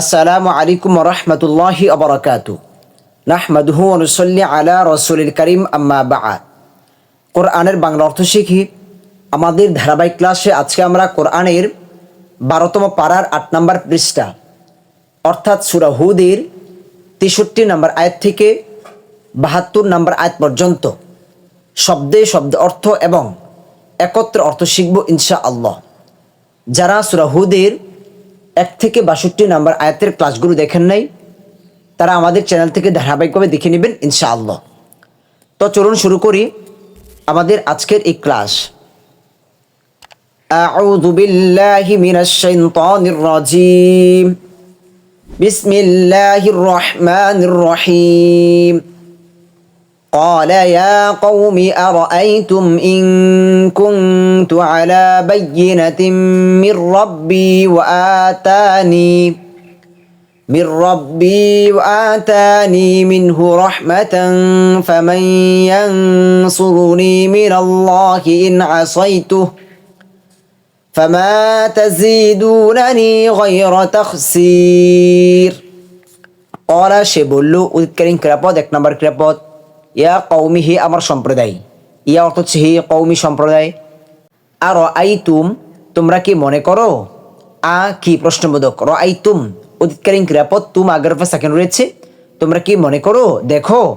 আসসালামু আলাইকুম রহমতুল্লাহি আবরকাতু নাহমাদুহু অনুসল্লি আলা রসুলিল করিম, আম্মা বাআদ কোরআনের বাংলা অর্থ শিখি আমাদের ধারাবাহিক ক্লাসে আজকে আমরা কোরআনের বারোতম পাড়ার আট নম্বর পৃষ্ঠা, অর্থাৎ সুরা হুদের তেষট্টি নম্বর আয়াত থেকে বাহাত্তর নম্বর আয়াত পর্যন্ত শব্দে শব্দ অর্থ এবং একত্র অর্থ শিখব ইনশা আল্লাহ যারা সুরা হুদের এক থেকে বাষট্টি নাম্বার আয়াতের ক্লাসগুলো দেখেন নাই তারা আমাদের চ্যানেল থেকে ধারাবাহিকভাবে দেখে নেবেন ইনশাআল্লাহ তো চলুন শুরু করি আমাদের আজকের এই ক্লাস أعوذ بالله من الشيطان الرجيم بسم الله الرحمن الرحيم قال يا قوم أرأيتم إن كنت على بينة من ربي وآتاني من ربي وآتاني منه رحمة فمن ينصرني من الله إن عصيته فما تزيدونني غير تخسير قال সে বলল উৎকালীন ক্রিয়াপদ এক নম্বর ক্রিয়াপদ ইয়া কৌমি হে আমার সম্প্রদায়। ইয়া অর্থ হচ্ছে হে কৌমি সম্প্রদায়। আর আই তুম তোমরা কি মনে করো? আ, কি প্রশ্নবোধক? র আই তুম অতীতকালীন ক্রিয়াপদ তুম আগের সেকেন্ড রয়েছে। তোমরা কি মনে করো? দেখো,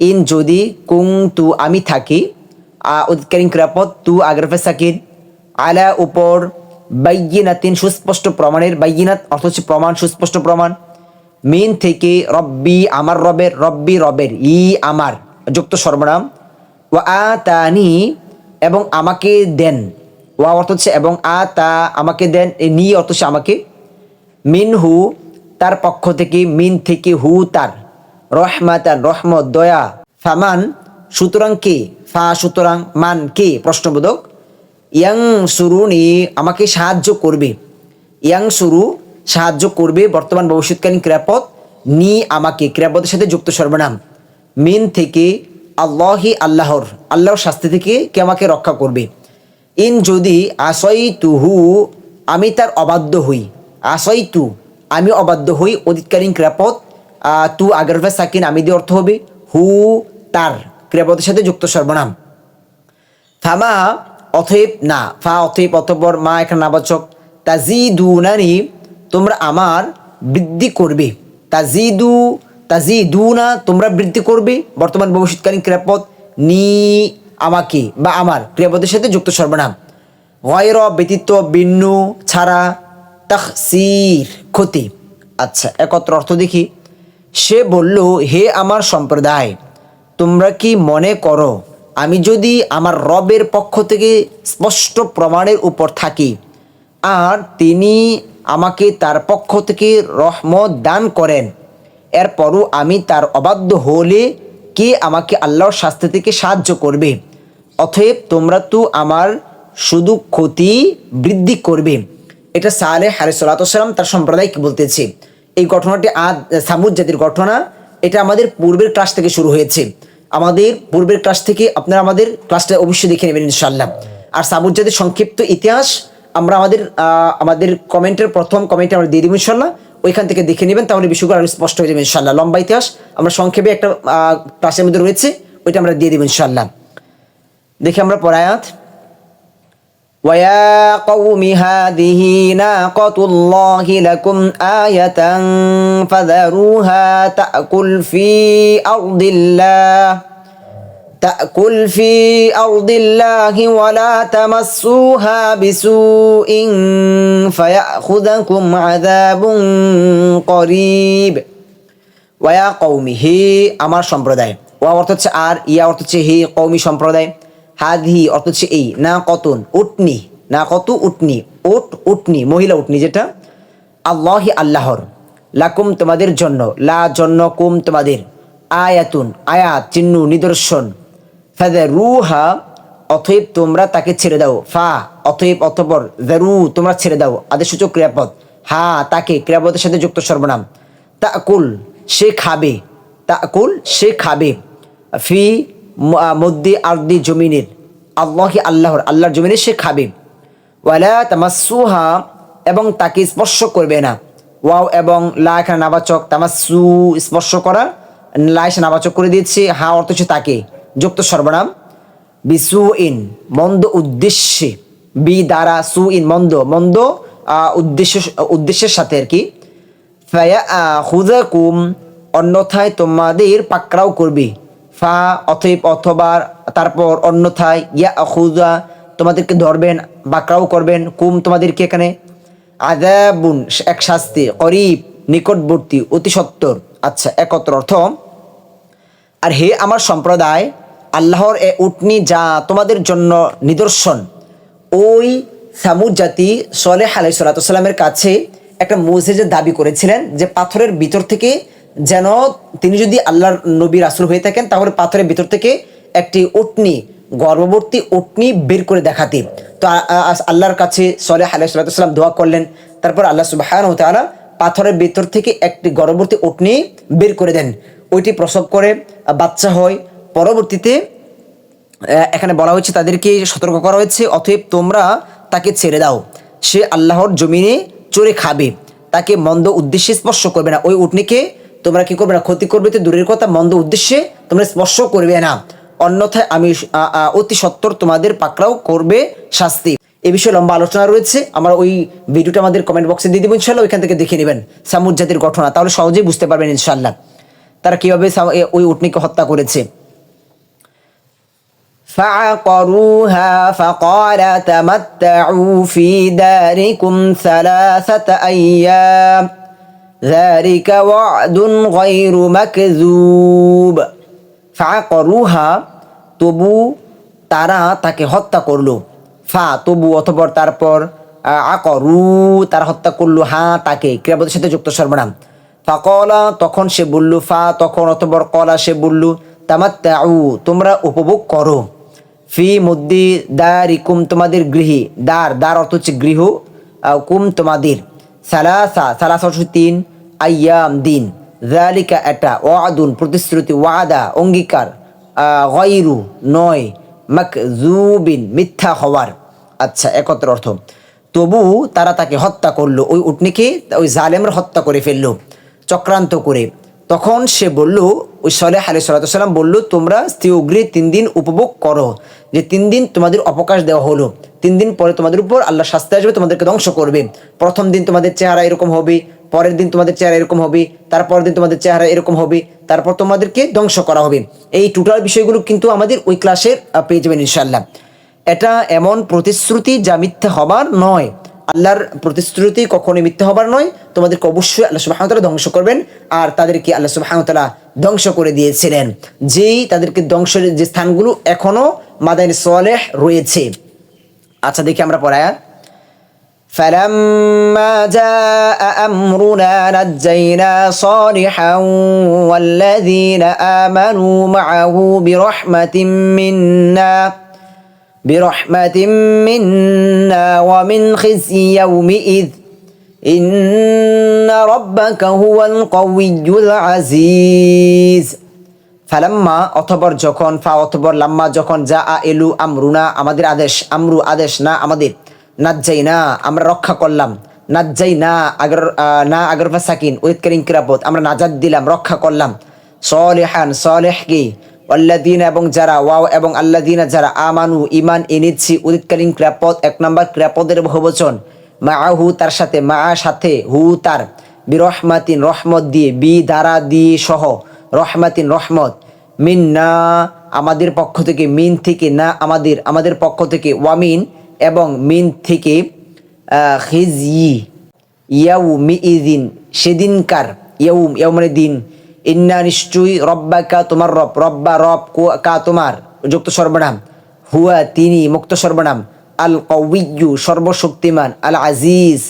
ইন যদি কুং তু আমি থাকি, আ অতীতকালীন ক্রিয়াপদ তু আগের সাকিন, আলা উপর বাইগিনাতিন সুস্পষ্ট প্রমাণের বাইগিনাত অর্থ হচ্ছে প্রমাণ, সুস্পষ্ট প্রমাণ। মিন থেকে রব্বি আমার রবের, রব্বি রবের, ই আমার। যুক্ত সর্বনাম। ও আ তানি এবং আমাকে দেন। ওয়া অর্থ হচ্ছে, এবং আ তা আমাকে দেন নি অর্থ হচ্ছে আমাকে। মিন হু তার পক্ষ থেকে, মিন থেকে হু, তার। রহমাতান, রহমত, দয়া। ফামান, সুতরাং কে? ফা, সুতরাং মান কে? প্রশ্নবোধক। ইয়াং সুরুনি আমাকে সাহায্য করবে। ইয়াং সুরু সাহায্য করবে বর্তমান ভবিষ্যৎকালীন ক্রিয়াপদ। নি আমাকে, ক্রিয়াপদের সাথে যুক্ত সর্বনাম। মিন থেকে আল্লাহি আল্লাহর আল্লাহর শাস্তি থেকে কে আমাকে রক্ষা করবে? ইন যদি আসই তুহু আমি তার অবাধ্য হই। আসই তু আমি অবাধ্য হই, অতীতকালীন ক্রিয়াপদ তু আগের সাকিন, আমি দিয়ে অর্থ হবে হু তার ক্রিয়াপদের সাথে যুক্ত সর্বনাম। ফামা অথৈব, না, ফা অথৈব অথবর, মা এখানে নাবাচক, তাজিদুনানি, তোমরা আমার বৃদ্ধি করবে। তাজিদু তাজিদুনা, তোমরা বৃদ্ধি করবে। বর্তমান ভবিষ্যৎকালীন ক্রিয়াপদ নি, আমাকে বা আমার ক্রিয়াপদের সাথে যুক্ত সর্বনাম। গয়র ব্যতীত ভিন্ন ছাড়া তাহসির ক্ষতি। আচ্ছা একত্র অর্থ দেখি। সে বলল, হে আমার সম্প্রদায়, তোমরা কি মনে করো, আমি যদি আমার রবের পক্ষ থেকে স্পষ্ট প্রমাণের উপর থাকি, আর তিনি আমাকে তার পক্ষ থেকে রহমত দান করেন এরপরও আমি তার অবাধ্য হলে কে আমাকে আল্লাহর শাস্তি থেকে সাহায্য করবে? অতএব তোমরা তো আমার শুধু ক্ষতি বৃদ্ধি করবে। এটা সালে হারে হারিসালাম তার সম্প্রদায়কে বলতেছে। এই ঘটনাটি আদ, সামুদ জাতির ঘটনা। এটা আমাদের পূর্বের ক্লাস থেকে শুরু হয়েছে। আমাদের পূর্বের ক্লাস থেকে আপনারা আমাদের ক্লাসটা অবশ্যই দেখে নেবেন ইনশাল্লাহ আর সামুদ জাতির সংক্ষিপ্ত ইতিহাস আমরা আমাদের আমাদের কমেন্টের প্রথম কমেন্টে আমরা দিয়ে দিব ইনশাল্লাহ ওইখান থেকে দেখে নেবেন তাহলে বিষয়গুলো আরো স্পষ্ট হয়ে যাবে ইনশাল্লাহ লম্বা ইতিহাস আমরা সংক্ষেপে একটা আহ, ক্লাসের মধ্যে রয়েছে ওইটা আমরা দিয়ে দেবো ইনশাল্লাহ দেখি আমরা পরায়াত ويا قوم هذه ناقة الله لكم آية فذروها تأكل في أرض الله تأكل في أرض الله ولا تمسوها بسوء فيأخذكم عذاب قريب ওয়া কৌমি হে আমার সম্প্রদায় ওয়া অর্থ হচ্ছে আর ইয়া অর্থ হচ্ছে হে কৌমি সম্প্রদায় হাদহি অর্থ হচ্ছে এই না কতন উটনি না কত উটনি ওট উটনি মহিলা উটনি যেটা আল্লাহি আল্লাহর লাকুম তোমাদের জন্য লা জন্য কুম তোমাদের আয়াতুন আয়াত চিহ্ন নিদর্শন ফাদা রুহা অথৈব তোমরা তাকে ছেড়ে দাও। ফা অথৈব অথবর জারু তোমরা ছেড়ে দাও। আদেশ ক্রিয়াপদ। হা তাকে ক্রিয়াপদের সাথে যুক্ত সর্বনাম। তাকুল সে খাবে। তাকুল সে খাবে। ফি ম- আহ, আর্দি জমিনের। আল্লাহি আল্লাহর আল্লাহর জমিনে সে খাবে। ওয়ালা তামাসুহা এবং তাকে স্পর্শ করবে না। ওয়াও এবং লা এখানে নাবাচক তামাসু স্পর্শ করা লা এসে নাবাচক করে দিয়েছি। হা অর্থ তাকে। যুক্ত সর্বনাম। বিসু ইন মন্দ উদ্দেশ্যে। বি দ্বারা সু ইন মন্দ মন্দ উদ্দেশ্য, উদ্দেশ্যের সাথে আর কি। হুদাকুম অন্যথায় তোমাদের পাকড়াও করবে। ফা, অথব অথবা তারপর অন্যথায় ইয়া খুদা তোমাদেরকে ধরবেন বাকড়াও করবেন, কুম তোমাদেরকে এখানে। আদাবুন এক শাস্তি, করিব, নিকটবর্তী, অতি সত্তর। আচ্ছা একত্র অর্থ আর হে আমার সম্প্রদায়, আল্লাহর এ উটনি যা তোমাদের জন্য নিদর্শন, ওই সামুদ জাতি সলেহ আলাই সাল্লামের কাছে একটা মসজিদের দাবি করেছিলেন যে পাথরের ভিতর থেকে যেন তিনি যদি আল্লাহর নবী রাসুল হয়ে থাকেন, তাহলে পাথরের ভিতর থেকে একটি উটনি গর্ভবর্তী উটনি বের করে দেখাতে। তো আল্লাহর কাছে সলেহ আলাই সাল্লাম দোয়া করলেন, তারপর আল্লাহ সুবাহ তাআলা পাথরের ভিতর থেকে একটি গর্ভবর্তী উটনি বের করে দেন। ওইটি প্রসব করে বাচ্চা হয়। পরবর্তীতে এখানে বলা হয়েছে তাদেরকে সতর্ক করা হয়েছে, অতএব তোমরা তাকে ছেড়ে দাও। সে আল্লাহর জমিনে চড়ে খাবে। তাকে মন্দ উদ্দেশ্যে স্পর্শ করবে না। ওই উটনিকে তোমরা কি করবে না? ক্ষতি করবে তো দূরের কথা, মন্দ উদ্দেশ্যে তোমরা স্পর্শ করবে না। অন্যথায় আমি অতি সত্তর তোমাদের পাকড়াও করবে শাস্তি। এ বিষয়ে লম্বা আলোচনা রয়েছে। আমরা ওই ভিডিওটা আমাদের কমেন্ট বক্সে দিয়ে দেবো ইনশাল্লাহ ওইখান থেকে দেখে নেবেন সামুদ জাতির ঘটনা। তাহলে সহজেই বুঝতে পারবেন ইনশাল্লাহ তারা কিভাবে সাম- এ- ওই উটনিকে হত্যা করেছে فعقروها فقال تمتعوا في داركم ثلاثة أيام ذلك وعد غير مكذوب فعقروها তবু তারা তাকে হত্যা করলো ফা তবু অথবা তারপর আ- আকরু তারা হত্যা করলো হা তাকে ক্রিয়াপদের সাথে যুক্ত সর্বনাম ফাকলা তখন সে বলল, ফা, তখন অথবা কলা সে বলল, তামাত্তাউ, তোমরা উপভোগ করো। ফি মধ্যে দারিকুম, তোমাদের গৃহে, দার দার অর্থ হচ্ছে গৃহ কুম, তোমাদের। সালাসা, সালাস অর্থ তিন, আয়াম, দিন। জালিকা এটা, ওয়াদুন, প্রতিশ্রুতি, ওয়াদা, অঙ্গীকার গয়রু, নয়, মাকজুবিন, মিথ্যা হওয়ার। আচ্ছা একত্র অর্থ। তবু তারা তাকে হত্যা করল, ওই উটনিকে, ওই জালেমরা হত্যা করে ফেলল। চক্রান্ত করে। তখন সে বলল ওই সলেহ আলী সাল্লাম বলল, তোমরা স্ত্রী উগ্রে তিন দিন উপভোগ করো। যে তিন দিন তোমাদের অবকাশ দেওয়া হলো, তিন দিন পরে তোমাদের উপর আল্লাহ শাস্তি আসবে, তোমাদেরকে ধ্বংস করবে। প্রথম দিন তোমাদের চেহারা এরকম হবে, পরের দিন তোমাদের চেহারা এরকম হবে, তারপরের দিন তোমাদের চেহারা এরকম হবে, তারপর তোমাদেরকে ধ্বংস করা হবে। এই টোটাল বিষয়গুলো কিন্তু আমাদের ওই ক্লাসের পেয়ে যাবেন ইনশাল্লাহ এটা এমন প্রতিশ্রুতি যা মিথ্যা হবার নয়। আল্লাহর প্রতিশ্রুতি কখনোই মিথ্যা হবার নয় তোমাদেরকে অবশ্যই আল্লাহ সুবাহ তাআলা ধ্বংস করবেন আর তাদেরকে আল্লাহ সুবাহ তাআলা ধ্বংস করে দিয়েছিলেন যেই তাদেরকে ধ্বংসের যে স্থানগুলো এখনো মাদাইন সোয়ালেহ রয়েছে আচ্ছা দেখি আমরা পড়ায় فلما جاء أمرنا نجينا صالحا والذين آمنوا معه برحمة منا برحمة منا ومن خزي يومئذ إن ربك هو القوي العزيز ফালাম্মা অথবর যখন ফা অথবর লাম্মা যখন যা আ এলু আমরুনা আমাদের আদেশ আমরু আদেশ না আমাদের নাজ্জাই না আমরা রক্ষা করলাম নাজ্জাই না আগর আহ, না আগরফা সাকিন ওয়েদকারিং কিরাপত আমরা নাজাদ দিলাম রক্ষা করলাম সলেহান সলেহকে আল্লাদিন এবং যারা ওয়াও এবং আল্লাদিনা যারা আমানু ইমান এনেছি উদিতকালীন ক্রিয়াপদ, এক নম্বর ক্রিয়াপদের বহুবচন। মা হু তার সাথে মা সাথে, হু তার। বিরহমাতিন রহমত দিয়ে, বি দ্বারা দিয়ে সহ, রহমাতিন রহমত। মিন না, আমাদের পক্ষ থেকে, মিন থেকে না আমাদের আমাদের পক্ষ থেকে ওয়ামিন এবং মিন থেকে খিজি ইয়াউ মি ইদিন সেদিনকার ইয়ৌম ইয়ৌ মানে দিন। ইন্না নিশ্চয়ই রব্বা কা তোমার রব, রব্বা রব কা তোমার? যুক্ত সর্বনাম। হুয়া তিনি মুক্ত সর্বনাম। আল কউইয়ু সর্বশক্তিমান আল আজিজ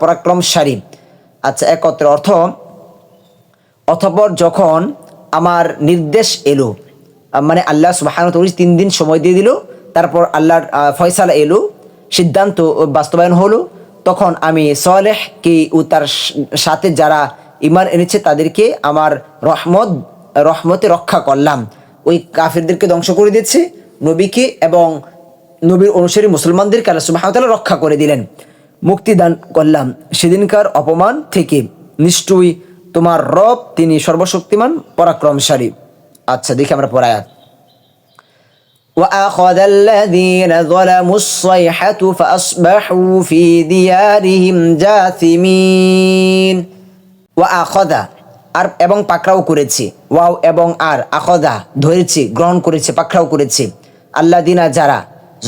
পরাক্রমশালী। আচ্ছা একত্র অর্থ অতঃপর যখন আমার নির্দেশ এলো মানে আল্লাহ সুবাহান তিন দিন সময় দিয়ে দিল, তারপর আল্লাহর ফয়সালা এলো, সিদ্ধান্ত বাস্তবায়ন হলো, তখন আমি সলেহ কি ও তার সাথে যারা ইমান এনেছে তাদেরকে আমার রহমত রহমতে রক্ষা করলাম ওই কাফিরদেরকে ধ্বংস করে দিচ্ছে নবীকে এবং নবীর অনুসারী মুসলমানদেরকে আল্লাহ সুবাহ রক্ষা করে দিলেন মুক্তি দান করলাম সেদিনকার অপমান থেকে নিশ্চয়ই তোমার রব তিনি সর্বশক্তিমান পরাক্রমশালী আচ্ছা দেখি আমরা পড়ায়াত وأخذ الذين ظلموا الصيحة فأصبحوا في ديارهم جاثمين ওয়া আখদা, আর এবং পাকড়াও করেছি। ওয়াও এবং আর, আখদা, ধরেছি, গ্রহণ করেছে, পাকড়াও করেছি। আল্লা দিনা যারা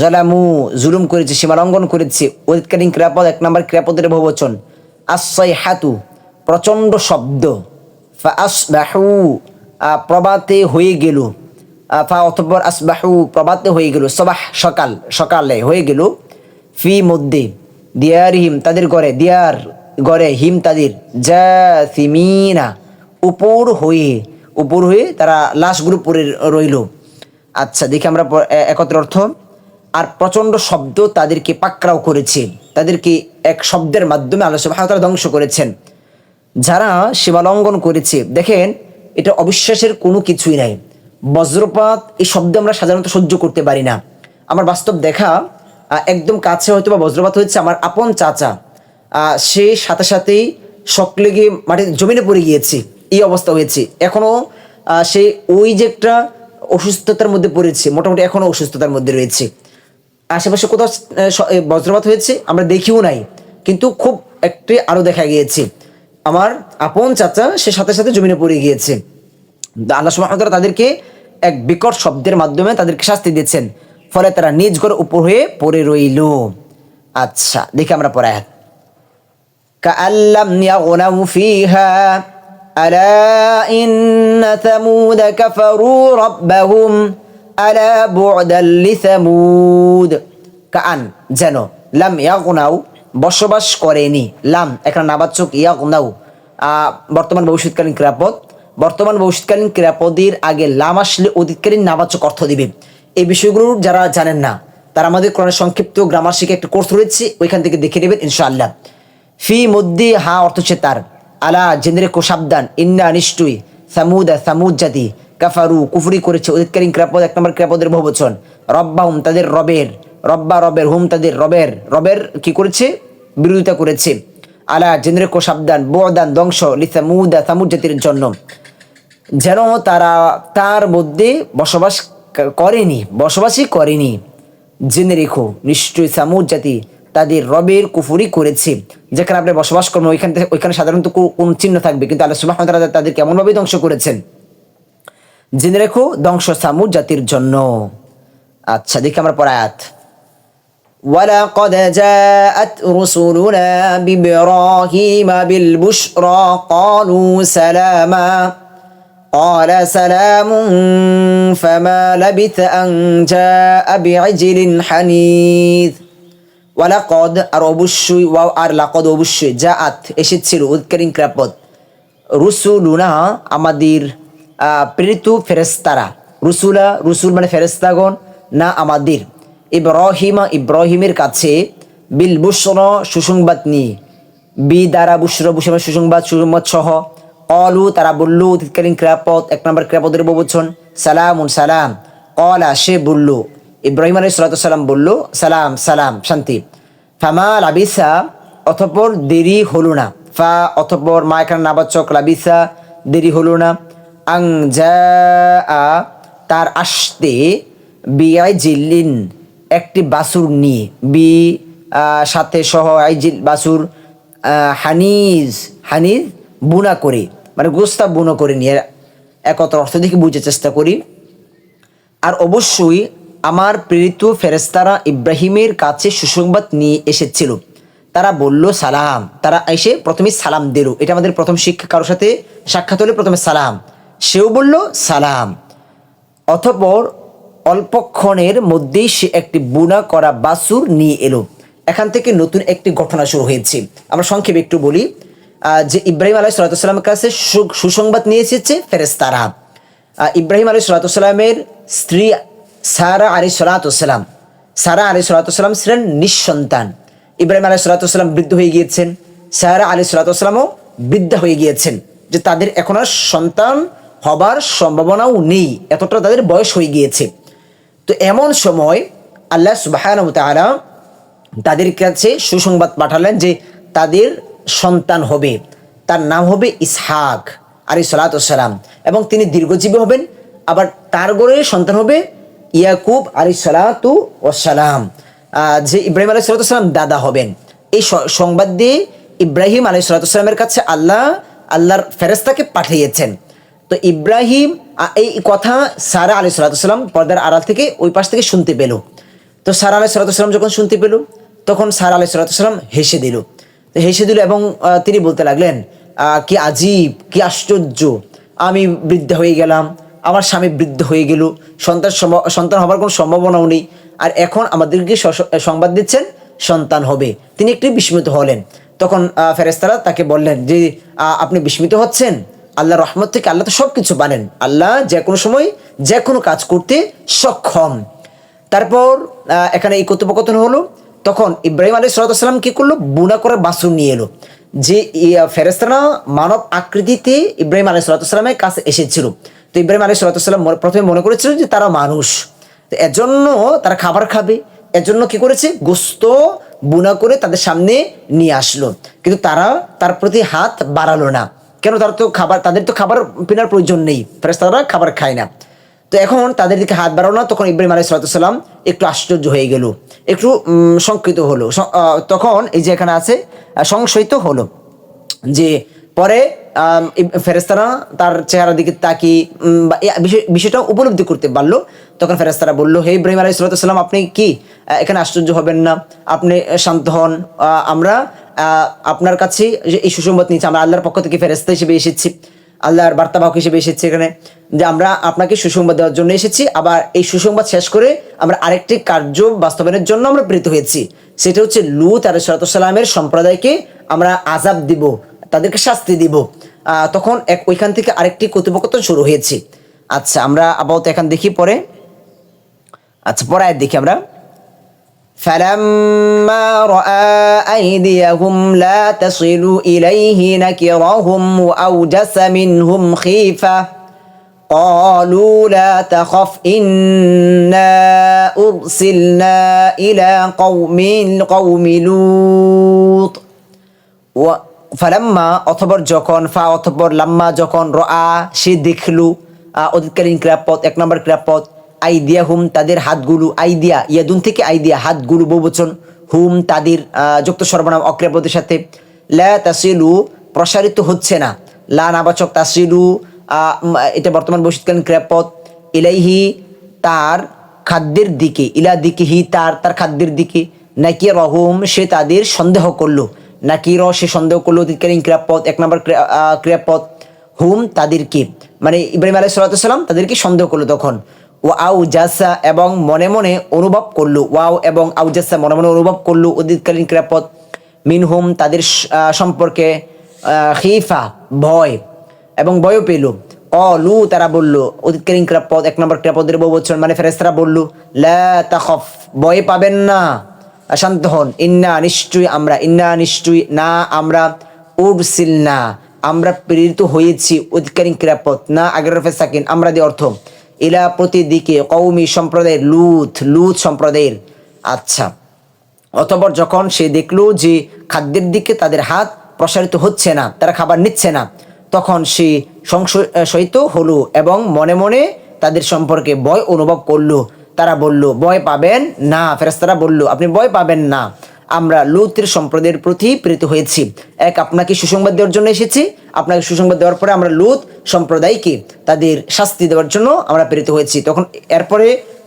জলামু, জুলুম করেছে সীমালঙ্ঘন করেছে ওয়েদকালীন ক্রিয়াপদ, এক নম্বর ক্রিয়াপদের বহুবচন। আশ্রয় হাতু প্রচণ্ড শব্দ। আসবাহু প্রবাতে হয়ে গেল। ফা অতঃপর আসবাহু প্রবাতে হয়ে গেল। সবাহ, সকাল, সকালে হয়ে গেল। ফি মধ্যে দিয়ারহিম, তাদের ঘরে, দিয়ার গড়ে হিম তাদের জাসিমিনা, উপর হয়ে উপর হয়ে তারা লাশগুলো পরে রইল। আচ্ছা দেখি আমরা একত্র অর্থ। আর প্রচণ্ড শব্দ তাদেরকে পাকড়াও করেছে। তাদেরকে এক শব্দের মাধ্যমে সুবহানাহু ওয়া তাআলা ধ্বংস করেছেন। যারা সীমালঙ্ঘন করেছে, দেখেন, এটা অবিশ্বাসের কোনো কিছুই নাই। বজ্রপাত, এই শব্দ আমরা সাধারণত সহ্য করতে পারি না। আমার বাস্তব দেখা একদম কাছে হয়তো বা বজ্রপাত হচ্ছে আমার আপন চাচা। সে সাথে সাথেই শক লেগে মাটির জমিনে পড়ে গিয়েছে। এই অবস্থা হয়েছে। এখনও আহ, সে ওই যে একটা অসুস্থতার মধ্যে পড়েছে মোটামুটি এখনও অসুস্থতার মধ্যে রয়েছে। আশেপাশে কোথাও বজ্রপাত হয়েছে আমরা দেখিও নাই। কিন্তু খুব একটি আরও দেখা গিয়েছে। আমার আপন চাচা সে সাথে সাথে জমিনে পড়ে গিয়েছে। আল্লাহ তাআলা তাদেরকে এক বিকট শব্দের মাধ্যমে তাদেরকে শাস্তি দিয়েছেন। ফলে তারা নিজ ঘরে উপর হয়ে পড়ে রইল। আচ্ছা দেখি আমরা পরে كأن لم يغنوا فيها ألا إن ثمود كفروا ربهم ألا بعدا لثمود كأن যেন লাম ইয়াগনাউ বসবাস করেনি লাম এখানে নাবাচক ইয়াগনাউ আহ, বর্তমান ভবিষ্যৎকালীন ক্রিয়াপদ বর্তমান ভবিষ্যৎকালীন ক্রিয়াপদের আগে লাম আসলে অতীতকালীন নাবাচক অর্থ দিবে এই বিষয়গুলো যারা জানেন না তারা আমাদের কোরআনের সংক্ষিপ্ত গ্রামার শিখে একটা কোর্স রয়েছে ওইখান থেকে দেখে নেবেন ইনশাআল্লাহ ফি মধ্যে হা অর্থ হচ্ছে তার। আলা জেন্দ্রে কো সাবধান, ইন্না নিশ্চয়ই সামুদা সামুদ জাতি কাফারু, কুফরি করেছে অধিকারী ক্রাপদ এক নম্বর ক্রাপদের বহুবচন রব্বাহুম তাদের রবের, রব্বা রবের, হুম তাদের রবের রবের কি করেছে? বিরোধিতা করেছে। আলা জেন্দ্রে কো সাবধান, বোদান, ধ্বংস লিসামুদা সামুদ জাতির জন্য। যেন তারা তার মধ্যে বসবাস করেনি, বসবাসই করেনি। জেনে রেখো, নিশ্চয়ই সামুদ জাতি তাদের রবের কুফুরি করেছে যেখানে আপনি বসবাস করবেন ওইখানে থেকে- ওইখানে সাধারণত কো- কোন চিহ্ন থাকবে কিন্তু আল্লাহ সুবহানাহু ওয়া তাআলা তাদের কেমনভাবে ধ্বংস করেছেন জেনে রেখো ধ্বংস সামুদ জাতির জন্য আচ্ছা দেখি আমরা পরে আয়াত ولقد جاءت رسلنا بإبراهيم بالبشرى قالوا سلاما قال سلام فما لبث أن جاء بعجل حنيذ ওয়ালাকদ আর অবশ্যই ওয়াও আর লাকদ অবশ্যই যা আত এসেছিল উৎকারীন ক্রাপদ রুসুলুনা আমাদের প্রেরিত ফেরেস্তারা রুসুলা, রুসুল মানে ফেরেস্তাগণ না আমাদের। ইব্রাহিমা ইব্রাহিমের কাছে বিল বুসন সুসংবাদ নিয়ে। বি দ্বারা বুসর বুসর মানে সুসংবাদ সুসংবাদ সহ। অলু তারা বলল অতীতকালীন ক্রিয়াপদ এক নম্বর ক্রিয়াপদের বহুবচন। সালামুন সালাম। কলা সে বলল ইব্রাহিম আলী সালাম বলল, সালাম সালাম, শান্তি। ফামা লাবিসা, অতপর দেরি হলো না। ফা, অতপর মা এখানে নাবাচক, লাবিসা, দেরি হলো না। আং যা তার আসতে বিআই জিল্লিন একটি বাসুর নিয়ে। বি সাথে সহ আইজিল, বাসুর হানিজ হানিজ বুনা করে মানে গোস্তা বুনো করে নিয়ে। একত্র অর্থ দেখে বুঝতে চেষ্টা করি। আর অবশ্যই আমার প্রেরিত ফেরেস্তারা ইব্রাহিমের কাছে সুসংবাদ নিয়ে এসেছিল। তারা বলল, সালাম। তারা এসে প্রথমে সালাম দিল। এটা আমাদের প্রথম শিক্ষা, কারোর সাথে সাক্ষাৎ হলে প্রথমে সালাম। সেও বলল, সালাম। অথপর অল্পক্ষণের মধ্যেই সে একটি বুনা করা বাসুর নিয়ে এলো। এখান থেকে নতুন একটি ঘটনা শুরু হয়েছে। আমরা সংক্ষেপে একটু বলি যে ইব্রাহিম আলাহ সালাতামের কাছে সুসংবাদ নিয়ে এসেছে ফেরেস্তারা ইব্রাহিম আলী সালাতামের স্ত্রী সারা আলী সালাতাম সারা আলী সালাতাম ছিলেন নিঃসন্তান। ইব্রাহিম আলী সালাতাম বৃদ্ধ হয়ে গিয়েছেন। সারা আলী সালাতামও বৃদ্ধা হয়ে গিয়েছেন, যে তাদের এখন আর সন্তান হবার সম্ভাবনাও নেই, এতটা তাদের বয়স হয়ে গিয়েছে। তো এমন সময় আল্লাহ সুবাহ তাদের কাছে সুসংবাদ পাঠালেন যে তাদের সন্তান হবে। তার নাম হবে ইসহাক আলী সালাতাম এবং তিনি দীর্ঘজীবী হবেন, আবার তার গড়ে সন্তান হবে ইয়াকুব আলী সালাতু ওসালাম যে ইব্রাহিম আলী সালাতাম দাদা হবেন। এই সংবাদ দিয়ে ইব্রাহিম আলী সালাতামের কাছে আল্লাহ, আল্লাহর ফেরেস্তাকে পাঠিয়েছেন। তো ইব্রাহিম এই কথা সারা আলী সালাতাম পর্দার আড়াল থেকে ওই পাশ থেকে শুনতে পেল। তো সারা আলাই সালাতাম যখন শুনতে পেল, তখন সারা আলাই সালাতাম হেসে দিল। তো হেসে দিল এবং তিনি বলতে লাগলেন কি আজীব, কি আশ্চর্য, আমি বৃদ্ধ হয়ে গেলাম। আমার স্বামী বৃদ্ধ হয়ে গেল। সন্তান সন্তান হবার কোনো সম্ভাবনাও নেই। আর এখন আমাদেরকে সংবাদ দিচ্ছেন, সন্তান হবে। তিনি একটু বিস্মিত হলেন। তখন ফেরেস্তারা তাকে বললেন যে আপনি বিস্মিত হচ্ছেন? আল্লাহ রহমত থেকে আল্লাহ তো সব কিছু বানেন। আল্লাহ যে কোনো সময় যে কোনো কাজ করতে সক্ষম। তারপর এখানে এই কথোপকথন হলো। তখন ইব্রাহিম আলী সালাতাম কি করল? বুনা করে বাসুর নিয়ে এলো। যে ফেরেস্তারা মানব আকৃতিতে ইব্রাহিম আলী সালাতামের কাছে এসেছিল। তো ইব্রাহিম আলী সালাতাম প্রথমে মনে করেছিল যে তারা মানুষ। এজন্য তারা খাবার খাবে। এজন্য কি করেছে? গোস্ত বুনা করে তাদের সামনে নিয়ে আসলো। কিন্তু তারা তার প্রতি হাত বাড়ালো না। কেন? তারা তো খাবার তাদের তো খাবার কেনার প্রয়োজন নেই। ফেরেস্তারা খাবার খায় না। তো এখন তাদের দিকে হাত বাড়ানো না। তখন ইব্রাহিম আলাই সালাতাম একটু আশ্চর্য হয়ে গেল। একটু শঙ্কিত হলো। তখন এই যে এখানে আছে সংশয়িত হলো যে পরে ফেরেস্তারা তার চেহারা দিকে তাকি বিষয়টা উপলব্ধি করতে পারল। তখন ফেরেস্তারা বলল, হে ইব্রাহিম আলাই সালাতাম আপনি কি? এখানে আশ্চর্য হবেন না। আপনি শান্ত হন। আমরা আপনার কাছে এই সুসংবাদ নিয়েছি। আমরা আল্লাহর পক্ষ থেকে ফেরেস্তা হিসেবে এসেছি। আল্লাহর বার্তাবাহক হিসেবে এসেছি এখানে। যে, আমরা আপনাকে সুসংবাদ দেওয়ার জন্য এসেছি। আবার এই সুসংবাদ শেষ করে আমরা আরেকটি কার্য বাস্তবায়নের জন্য আমরা প্রেরিত হয়েছি। সেটা হচ্ছে লুত আলাই সালাতামের সম্প্রদায়কে আমরা আজাব দিব, তাদেরকে শাস্তি দিব। তখন এক ওইখান থেকে আরেকটি কথোপকথন শুরু হয়েছে আচ্ছা আমরা আপাতত এখন দেখি পরে আচ্ছা পরে আয়াত দেখি আমরা فلما رأى أيديهم لا تصل إليه نكرهم وأوجس منهم خيفة قالوا لا تخف إنا أرسلنا إلى قوم قوم لوط ও- ফালাম্মা, অথবর যখন, ফা, অথবর লাম্মা যখন র আ সে দেখলু অতীতকালীন ক্রিয়াপদ এক নম্বর ক্রিয়াপদ আইদিয়া হুম তাদের হাতগুলো, আইদিয়া, ইয়াদুন থেকে আইদিয়া হাতগুলো বহুবচন, হুম তাদের যুক্ত সর্বনাম অক্রিয়াপদের সাথে, লা তাসিলু, প্রসারিত হচ্ছে না, লা নাবাচক তাসিলু এটা বর্তমান বৈশিষ্ট্যকালীন ক্রিয়াপদ ইলাইহি তার খাদ্যের দিকে, ইলা দিকে হি তার তার খাদ্যের দিকে নাকি রহম সে তাদের সন্দেহ করল। নাকি র সে সন্দেহ করল অতীতকালীন ক্রিয়াপদ এক নম্বর ক্রিয়াপদ হুম তাদেরকে মানে ইব্রাহিম আলাই সাল্লাম তাদেরকে সন্দেহ করল তখন। ও আউ জাসা এবং মনে মনে অনুভব করল, ওয়াও এবং আউ জাসা মনে মনে অনুভব করল অতীতকালীন ক্রিয়াপদ মিনহুম তাদের সম্পর্কে খিফা, ভয় এবং ভয়ও পেল। অলু তারা বলল অতীতকালীন ক্রিয়াপদ এক নম্বর ক্রিয়াপদের বহু বছর মানে ফেরেস্তারা বলল, লা তাখফ, ভয় পাবেন না। শান্ত হন। ইন্না নিশ্চয়ই আমরা, ইন্না নিশ্চয়ই না, আমরা উরসিল না আমরা প্রেরিত হয়েছি অধিকারী ক্রিয়াপদ না আগের রফে সাকিন, আমরা দিয়ে অর্থ ইলা প্রতিদিকে কৌমি সম্প্রদায়ের লুথ লুথ সম্প্রদায়ের। আচ্ছা অতপর যখন সে দেখল যে খাদ্যের দিকে তাদের হাত প্রসারিত হচ্ছে না, তারা খাবার নিচ্ছে না, তখন সে সংশয়, সহিত হলো এবং মনে মনে তাদের সম্পর্কে ভয় অনুভব করল। তারা বলল, ভয় পাবেন না। ফেরেস্তারা বলল, আপনি ভয় পাবেন না। আমরা লৌত্রের সম্প্রদায়ের প্রতি প্রেরিত হয়েছি। এক, আপনাকে সুসংবাদ দেওয়ার জন্য এসেছি। আপনাকে সুসংবাদ দেওয়ার পরে আমরা লুত সম্প্রদায়কে তাদের শাস্তি দেওয়ার জন্য আমরা প্রেরিত হয়েছি। তখন এরপরে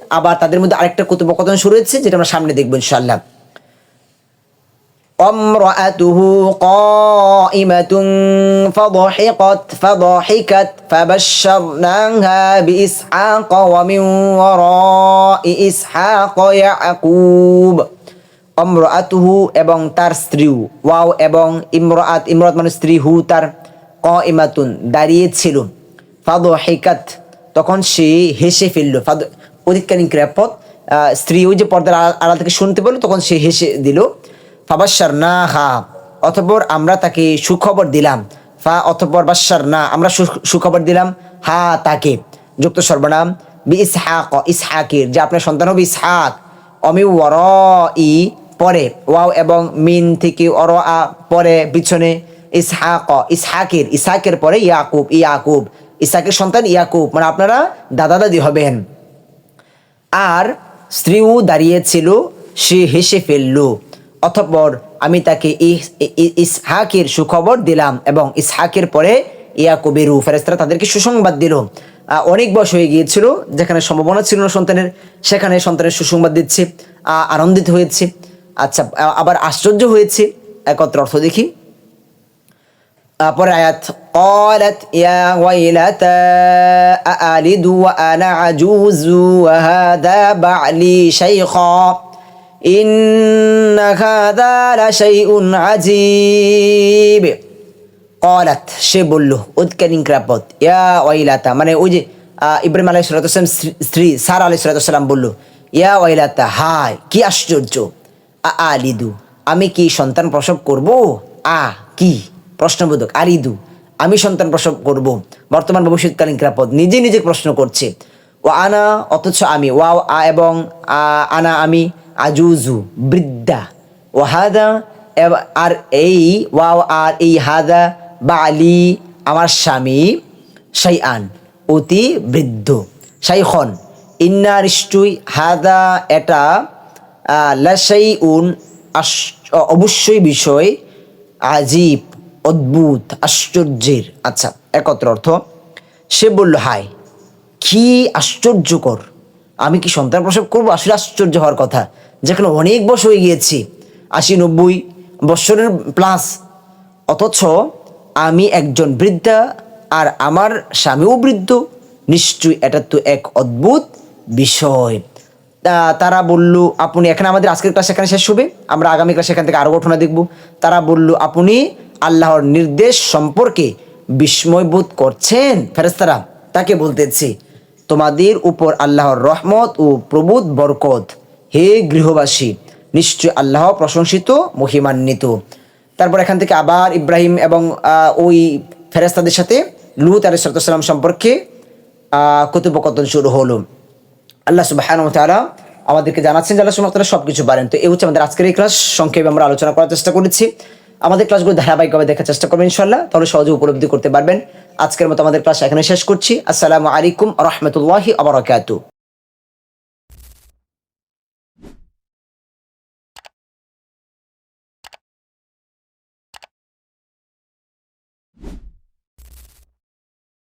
আবার তাদের মধ্যে আরেকটা কথোপকথন শুরু হয়েছে, যেটা আমরা সামনে দেখব ইনশাল্লাহ قائمة فضحكت فضحكت فبشرناها بإسحاق ومن وراء إسحاق يعقوب অমরাতুহু এবং তার স্ত্রীও ওয়াও এবং ইমরাত ইমরাত মানে স্ত্রী হু তার ক ইমাতুন দাঁড়িয়েছিল ফাদ হেকাত তখন সে হেসে ফেললো ফাদ অধিকালীন ক্রিয়াপদ আহ, স্ত্রী ওই যে পর্দার আড়া- আড়াল থেকে শুনতে পেলো তখন সে হেসে দিল ফাবাসার না হা অতপর আমরা তাকে সুখবর দিলাম। ফা অতপর বাসার না আমরা সুখবর দিলাম। হা তাকে। যুক্ত সর্বনাম, বি ইসহাক ইসহাকের, যে আপনার সন্তান হবে ইসহাক। অমি ওর ই পরে। ওয়াও এবং মিন থেকে অর আ পরে পিছনে ইসহাক ইসহাকের। ইসহাকের পরে ইয়াকুব ইয়াকুব। ইসহাকের সন্তান ইয়াকুব। মানে আপনারা দাদা দাদি হবেন। আর স্ত্রীও দাঁড়িয়েছিল, সে হেসে ফেলল। অতঃপর আমি তাকে ইস- ই- ইসহাকের সুখবর দিলাম এবং ইসহাকের পরে ইয়াকুবেরু ফেরেস্তারা তাদেরকে সুসংবাদ দিল আহ, অনেক বয়স হয়ে গিয়েছিল যেখানে সম্ভাবনা ছিল না সন্তানের সেখানে সন্তানের সুসংবাদ দিচ্ছে আহ, আনন্দিত হয়েছে আচ্ছা আ- আবার আশ্চর্য হয়েছে একত্র অর্থ দেখি পরে আয়াত قالت يا ويلتى أألد وأنا عجوز وهذا بعلي شيخا إن هذا لشيء عجيب قالت সে বলল উৎকারিং ক্রাপত ইয়া ওয়াইলাতা মানে ওই যে আহ, ইব্রাহিম আলাইহিস সালাম স্ত্রী সারা আলাইহিস সালাম বলল ইয়া ওয়াইলাতা হায় কি আশ্চর্য আ আলিদু আমি কি সন্তান প্রসব করব আ কি প্রশ্নবোধক আলিদু আমি সন্তান প্রসব করব বর্তমান ভবিষ্যৎকালীন ক্রাপদ নিজে নিজে প্রশ্ন করছে ও আনা অথচ আমি ওয়াও আ এবং আ, আনা আমি আজুজু, বৃদ্ধা। ও হাদা আর এই, ওয়াও, আর এই, হাদা, বা আলী, আমার স্বামী, শাইআন, অতি বৃদ্ধ। শাইখন, ইন্না নিশ্চয়ই হাদা, এটা লাশাই উন অবশ্যই বিষয়, আজীব, অদ্ভুত, আশ্চর্যের। আচ্ছা একত্র অর্থ, সে বলল হায় কি আশ্চর্যকর। আমি কি সন্তান প্রসব করব? আসলে আশ্চর্য হওয়ার কথা। যেখানে অনেক বছর হয়ে গিয়েছি, আশি নব্বই বৎসরের প্লাস অথচ আমি একজন বৃদ্ধা আর আমার স্বামীও বৃদ্ধ। নিশ্চয়ই এটা তো এক অদ্ভুত বিষয়। তারা বলল, আপনি এখানে আমাদের আজকের ক্লাস এখানে শেষ হবে। আমরা আগামী ক্লাস এখান থেকে আরও ঘটনা দেখব। তারা বলল, আপনি আল্লাহর নির্দেশ সম্পর্কে বিস্ময় বোধ করছেন? ফেরেস্তারা তাকে বলতেছি, তোমাদের উপর আল্লাহর রহমত ও প্রবোধ বরকত। হে গৃহবাসী নিশ্চয় আল্লাহ প্রশংসিত মহিমান্বিত। তারপর এখান থেকে আবার ইব্রাহিম এবং ওই ফেরেস্তাদের সাথে লুত আলাইসালাম সম্পর্কে আহ, কথোপকথন শুরু হলো। আল্লাহ সুবাহান তাআলা আমাদেরকে জানাচ্ছেন যে আল্লাহ সুবাহ সব কিছু পারেন। তো এই হচ্ছে আমাদের আজকের এই ক্লাস। সংক্ষেপে আমরা আলোচনা করার চেষ্টা করেছি। আমাদের ক্লাসগুলো ধারাবাহিকভাবে দেখার চেষ্টা করবেন ইনশাল্লাহ তাহলে সহজে উপলব্ধি করতে পারবেন। আজকের মতো আমাদের ক্লাস এখানে শেষ করছি। আসসালামু আলাইকুম রহমতুল্লাহি আবরাকাতু